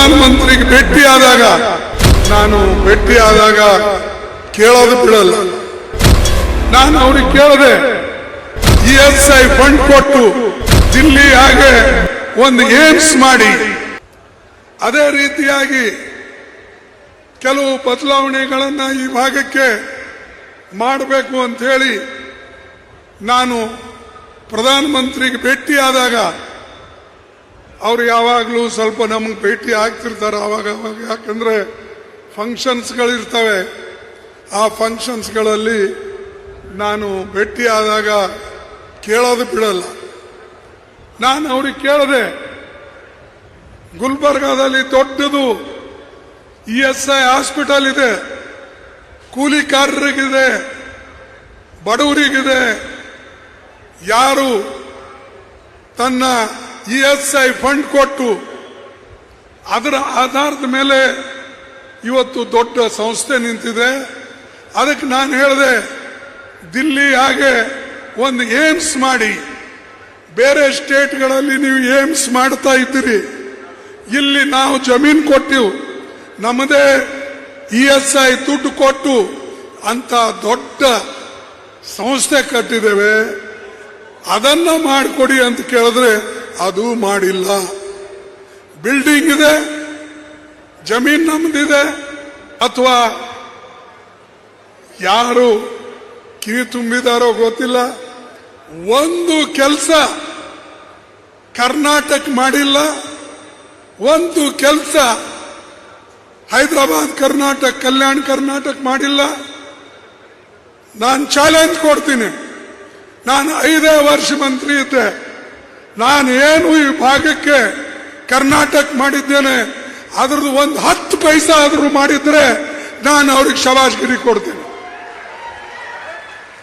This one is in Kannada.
ಪ್ರಧಾನಮಂತ್ರಿಗೆ ಭೇಟಿಯಾದಾಗ, ನಾನು ಭೇಟಿಯಾದಾಗ ಕೇಳೋದು ಬಿಡಲ್ಲ. ನಾನು ಅವ್ರಿಗೆ ಕೇಳದೆ ಇ ಎಸ್ ಐ ಫಂಡ್ ಕೊಟ್ಟು ದಿಲ್ಲಿ ಹಾಗೆ ಒಂದು ಏಮ್ಸ್ ಮಾಡಿ, ಅದೇ ರೀತಿಯಾಗಿ ಕೆಲವು ಬದಲಾವಣೆಗಳನ್ನು ಈ ಭಾಗಕ್ಕೆ ಮಾಡಬೇಕು ಅಂತ ಹೇಳಿ ನಾನು ಪ್ರಧಾನಮಂತ್ರಿಗೆ ಭೇಟಿಯಾದಾಗ ಅವ್ರು ಯಾವಾಗಲೂ ಸ್ವಲ್ಪ ನಮ್ಗೆ ಭೇಟಿ ಆಗ್ತಿರ್ತಾರೆ ಅವಾಗ ಅವಾಗ. ಯಾಕಂದ್ರೆ ಫಂಕ್ಷನ್ಸ್ಗಳಿರ್ತವೆ ಆ ಫಂಕ್ಷನ್ಸ್ಗಳಲ್ಲಿ ನಾನು ಭೇಟಿಯಾದಾಗ ಕೇಳೋದು ಬಿಡಲ್ಲ. ನಾನು ಅವ್ರಿಗೆ ಕೇಳಿದೆ, ಗುಲ್ಬರ್ಗಾದಲ್ಲಿ ದೊಡ್ಡದು ಇ ಎಸ್ ಐ ಹಾಸ್ಪಿಟಲ್ ಇದೆ. ಕೂಲಿಕಾರರಿಗಿದೆ, ಬಡವರಿಗಿದೆ. ಯಾರು ತನ್ನ ಇ ಎಸ್ ಐ ಫಂಡ್ ಕೊಟ್ಟು ಅದರ ಆಧಾರದ ಮೇಲೆ ಇವತ್ತು ದೊಡ್ಡ ಸಂಸ್ಥೆ ನಿಂತಿದೆ. ಅದಕ್ಕೆ ನಾನು ಹೇಳಿದೆ, ದಿಲ್ಲಿ ಹಾಗೆ ಒಂದು ಏಮ್ಸ್ ಮಾಡಿ. ಬೇರೆ ಸ್ಟೇಟ್ಗಳಲ್ಲಿ ನೀವು ಏಮ್ಸ್ ಮಾಡ್ತಾ ಇದ್ದೀರಿ. ಇಲ್ಲಿ ನಾವು ಜಮೀನು ಕೊಟ್ಟಿವು ನಮ್ಮದೇ ಇ ಎಸ್ ಐ ದುಡ್ಡು ಕೊಟ್ಟು ಅಂತ ದೊಡ್ಡ ಸಂಸ್ಥೆ ಕಟ್ಟಿದ್ದೇವೆ. ಅದನ್ನ ಮಾಡಿಕೊಡಿ ಅಂತ ಕೇಳಿದ್ರೆ ಅದು ಮಾಡಿಲ್ಲ. ಬಿಲ್ಡಿಂಗ್ ಇದೆ, ಜಮೀನ್ ನಮ್ದಿದೆ, ಅಥವಾ ಯಾರು ಕಿವಿ ತುಂಬಿದಾರೋ ಗೊತ್ತಿಲ್ಲ. ಒಂದು ಕೆಲಸ ಕರ್ನಾಟಕ ಮಾಡಿಲ್ಲ. ಒಂದು ಕೆಲಸ ಹೈದರಾಬಾದ್ ಕರ್ನಾಟಕ, ಕಲ್ಯಾಣ ಕರ್ನಾಟಕ ಮಾಡಿಲ್ಲ. ನಾನು ಚಾಲೆಂಜ್ ಕೊಡ್ತೀನಿ. ನಾನು ಐದೇ ವರ್ಷ ಮಂತ್ರಿ ಇದ್ದೆ. ನಾನು ಏನು ಈ ಭಾಗಕ್ಕೆ ಕರ್ನಾಟಕ ಮಾಡಿದ್ದೇನೆ, ಅದ್ರದ್ದು ಒಂದು ಹತ್ತು ಪೈಸಾ ಆದರೂ ಮಾಡಿದ್ರೆ ನಾನು ಅವ್ರಿಗೆ ಶವಾಜ್ಗಿರಿ ಕೊಡ್ತೀನಿ.